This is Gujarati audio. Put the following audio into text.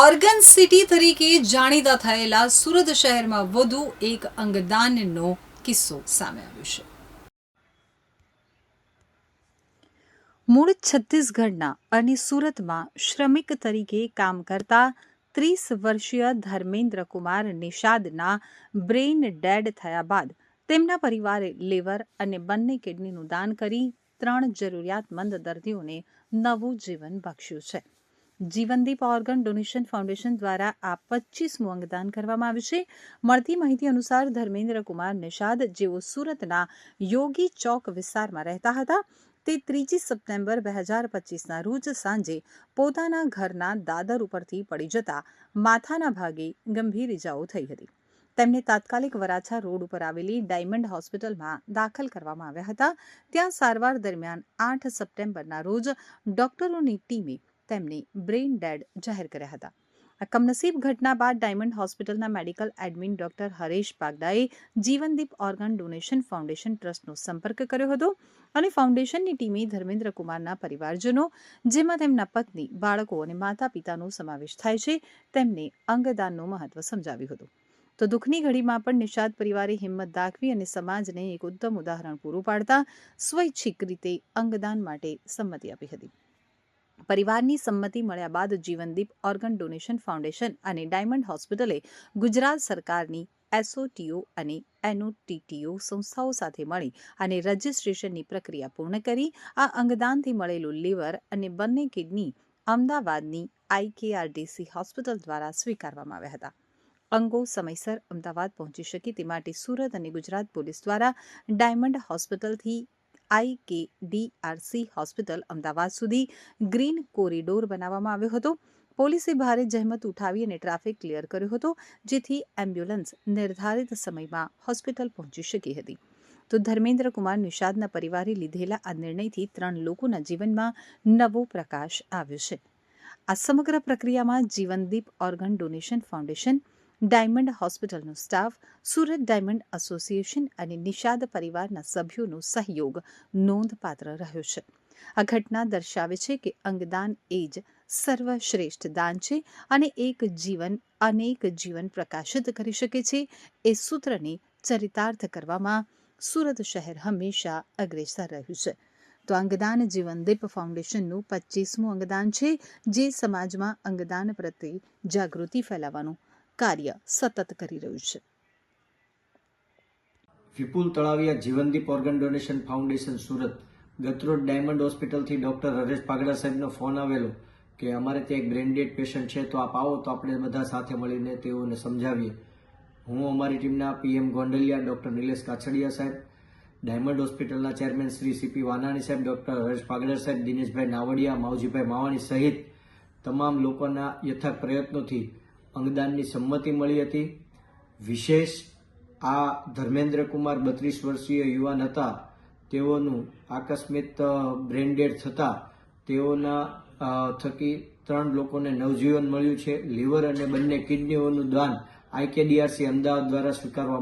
ઓર્ગન સિટી તરીકે જાણીતા થયેલા સુરત શહેરમાં વધુ એક અંગદાનનો કિસ્સો સામે આવ્યો છે. મૂળ છત્તીસગઢના અને સુરતમાં શ્રમિક તરીકે કામ કરતા ત્રીસ વર્ષીય ધર્મેન્દ્ર કુમાર નિષાદના બ્રેઇન ડેડ થયા બાદ તેમના પરિવારે લીવર અને બંને કિડનીનું દાન કરી ત્રણ જરૂરિયાતમંદ દર્દીઓને નવું જીવન બક્ષ્યું છે. જીવનદીપ ઓર્ગન ડોનેશન ફાઉન્ડેશન દ્વારા આ પચીસમું અંગદાન કરવામાં આવ્યું છે. મળતી માહિતી અનુસાર ધર્મેન્દ્ર કુમાર નિષાદ જેઓ સુરતના યોગી ચોક વિસ્તારમાં રહેતા હતા, તે ત્રીજી સપ્ટેમ્બર બે હજાર પચીસના રોજ સાંજે પોતાના ઘરના દાદર ઉપરથી પડી જતા માથાના ભાગે ગંભીર ઇજાઓ થઈ હતી. તેમને તાત્કાલિક વરાછા રોડ ઉપર આવેલી ડાયમંડ હોસ્પિટલમાં દાખલ કરવામાં આવ્યા હતા. ત્યાં સારવાર દરમિયાન આઠ સપ્ટેમ્બરના રોજ ડોક્ટરોની ટીમે તેમને બ્રેઇન ડેડ જાહેર કર્યા હતા. આ કમનસીબ ઘટના બાદ ડાયમંડ હોસ્પિટલના મેડિકલ એડમિન ડોક્ટર હરેશ પાગડાએ જીવનદીપ ઓર્ગન ડોનેશન ફાઉન્ડેશન ટ્રસ્ટનો સંપર્ક કર્યો હતો અને ફાઉન્ડેશનની ટીમે ધર્મેન્દ્ર કુમારના પરિવારજનો, જેમાં તેમના પત્ની, બાળકો અને માતા પિતાનો સમાવેશ થાય છે, તેમને અંગદાનનું મહત્વ સમજાવ્યું હતું. તો દુઃખની ઘડીમાં પણ નિષાદ પરિવારે હિંમત દાખવી અને સમાજને એક ઉત્તમ ઉદાહરણ પૂરું પાડતા સ્વૈચ્છિક રીતે અંગદાન માટે સંમતિ આપી હતી. પરિવારની સંમતિ મળ્યા બાદ જીવનદીપ ઓર્ગન ડોનેશન ફાઉન્ડેશન અને ડાયમંડ હોસ્પિટલે ગુજરાત સરકારની એસઓટીઓ અને એનઓટીટીઓ સંસ્થાઓ સાથે મળી અને રજિસ્ટ્રેશનની પ્રક્રિયા પૂર્ણ કરી. આ અંગદાનથી મળેલું લીવર અને બંને કિડની અમદાવાદની આઈકેઆરડીસી હોસ્પિટલ દ્વારા સ્વીકારવામાં આવ્યા હતા. અંગો સમયસર અમદાવાદ પહોંચી શકે તે માટે સુરત અને ગુજરાત પોલીસ દ્વારા ડાયમંડ હોસ્પિટલથી આઈકેડીઆરસી હોસ્પિટલ અમદાવાદ સુધી ગ્રીન કોરિડોર બનાવવામાં આવ્યો હતો. પોલીસે ભારે જહેમત ઉઠાવી અને ટ્રાફિક ક્લિયર કર્યો હતો, જેથી એમ્બ્યુલન્સ નિર્ધારિત સમયમાં હોસ્પિટલ પહોંચી શકી હતી. તો ધર્મેન્દ્ર કુમાર નિષાદના પરિવારે લીધેલા આ નિર્ણયથી ત્રણ લોકોના જીવનમાં નવો પ્રકાશ આવ્યો છે. આ સમગ્ર પ્રક્રિયામાં Jivandeep organ donation foundation diamond હોસ્પિટલનો સ્ટાફ, સુરત ડાયમંડ એસોસિએશન અને નિષાદ પરિવારના સભ્યોનો સહયોગ નોંધપાત્ર રહ્યો છે. આ ઘટના દર્શાવે છે કે અંગદાન એ જ સર્વશ્રેષ્ઠ દાન છે અને એક જીવન, અનેક જીવન પ્રકાશિત કરી શકે છે. એ સૂત્રને ચરિતાર્થ કરવામાં સુરત શહેર હંમેશા અગ્રેસર રહ્યું છે. તો અંગદાન જીવનદીપ ફાઉન્ડેશનનું પચીસમું અંગદાન છે, જે સમાજમાં અંગદાન પ્રત્યે જાગૃતિ ફેલાવવાનું કાર્ય સતત કરી રહ્યું છે. Vipul Talaviya Jeevandeep organ donation foundation Surat. ગતરોજ ડાયમંડ હોસ્પિટલથી ડોક્ટર હરેશ પાગડા સાહેબનો ફોન આવેલો કે અમારે ત્યાં એક બ્રેન્ડેડ પેશન્ટ છે, તો આપ આવો, તો આપણે બધા સાથે મળીને તેઓને સમજાવીએ. હું અમારી ટીમના પીએમ ગોંડલિયા, ડોક્ટર નિલેશ કાછડિયા સાહેબ, ડાયમંડ હોસ્પિટલના ચેરમેન શ્રી સીપી વાનાણી સાહેબ, ડોક્ટર હરેશ પાગડા સાહેબ, દિનેશભાઈ નાવડિયા, માવજીભાઈ માવાણી સહિત તમામ લોકોના યથાર્થ પ્રયત્નોથી અંગદાનની સંમતિ મળી હતી. વિશેષ આ ધર્મેન્દ્ર કુમાર બત્રીસ વર્ષીય યુવાન હતા. તેઓનું આકસ્મિક બ્રેન્ડેડ થતા તેઓના થકી ત્રણ લોકોને નવજીવન મળ્યું છે. લીવર અને બંને કિડનીઓનું દાન આઈકેડીઆરસી અમદાવાદ દ્વારા સ્વીકારવામાં